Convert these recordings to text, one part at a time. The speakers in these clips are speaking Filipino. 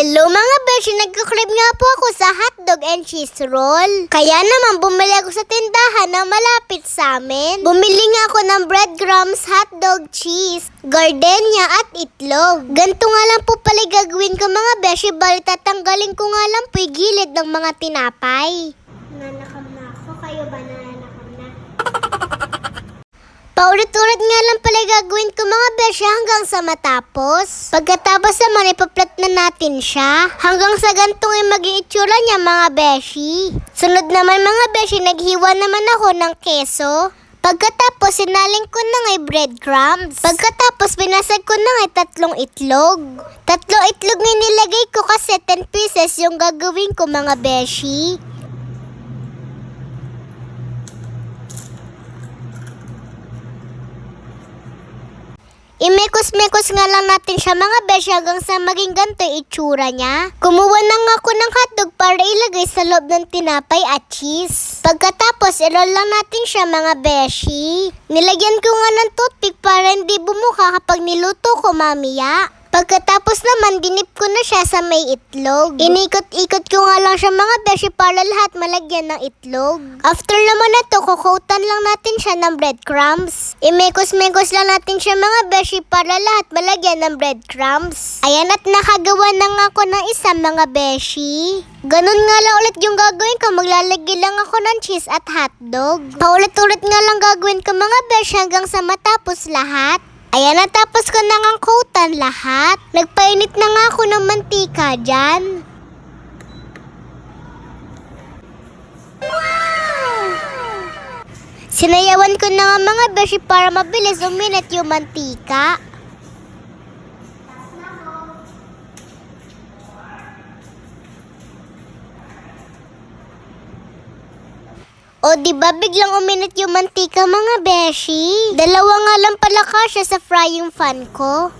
Hello mga beshi, nagkukrib nga po ako sa hotdog and cheese roll. Kaya naman bumili ako sa tindahan na malapit sa amin. Bumili nga ako ng breadcrumbs, hotdog, cheese, gardenia at itlog. Ganto nga lang po pala gagawin ko mga beshi, bali tatanggalin ko nga lang po gilid ng mga tinapay. Nanakam na ako, kayo ba na? Paulit-ulit nga lang pala gagawin ko mga beshi hanggang sa matapos. Pagkatapos naman ipaplat na natin siya. Hanggang sa gantong ay maging itsura niya mga beshi. Sunod naman mga beshi, naghiwa naman ako ng keso. Pagkatapos, sinaling ko na ngay breadcrumbs. Pagkatapos, binasag ko na ngay tatlong itlog. Tatlong itlog na nilagay ko kasi 10 pieces yung gagawin ko mga beshi. Imekos-mekos nga lang natin siya mga besh hanggang sa maging ganito itsura niya. Kumuha na nga ako ng hotdog para ilagay sa loob ng tinapay at cheese. Pagkatapos, i-roll lang natin siya mga beshi. Nilagyan ko nga ng toothpick para hindi bumuka kapag niluto ko mamaya. Pagkatapos naman, dinip ko na siya sa may itlog. Inikot-ikot ko nga lang siya mga beshi para lahat malagyan ng itlog. After naman na to, kukutan lang natin siya ng breadcrumbs. Imekos-mekos lang natin siya mga beshi para lahat malagyan ng breadcrumbs. Ayan at nakagawa na nga ako ng isa mga beshi. Ganun nga lang ulit yung gagawin ko. Maglalagay lang ako ng cheese at hotdog. Paulit-ulit nga lang gagawin ko mga beshi hanggang sa matapos lahat. Ayan, natapos ko na nga coatan lahat. Nagpainit na nga ako ng mantika dyan. Sinayawan ko na nga mga beshi para mabilis uminit yung mantika. O di ba biglang uminit yung mantika mga beshi? Dalawa nga lang pala kasya sa frying pan ko.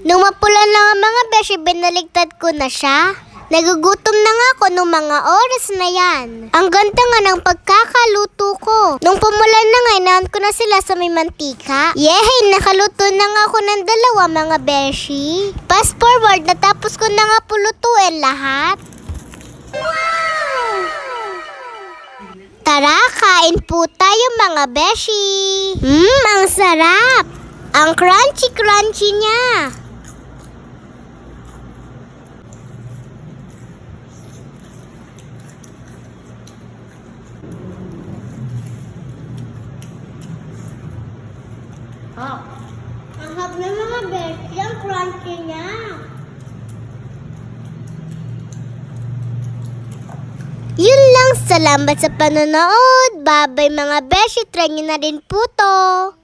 Nung mapula na nga mga beshi, binaligtad ko na siya. Nagugutom na nga ako nung mga oras na yan. Ang ganda nga ng pagkakaluto ko. Nung pumula na nga, inaan ko na sila sa may mantika. Yehey, nakaluto na nga ako ng dalawa mga beshi. Fast forward, natapos ko na nga pulutuin lahat. Tara, kain po tayo mga beshi. Mmm, ang sarap. Ang crunchy-crunchy niya. Oh. Ang hap na mga beshi, ang crunchy niya. Yun lang, salamat sa panonood. Babay mga beshi, try nyo na rin po to.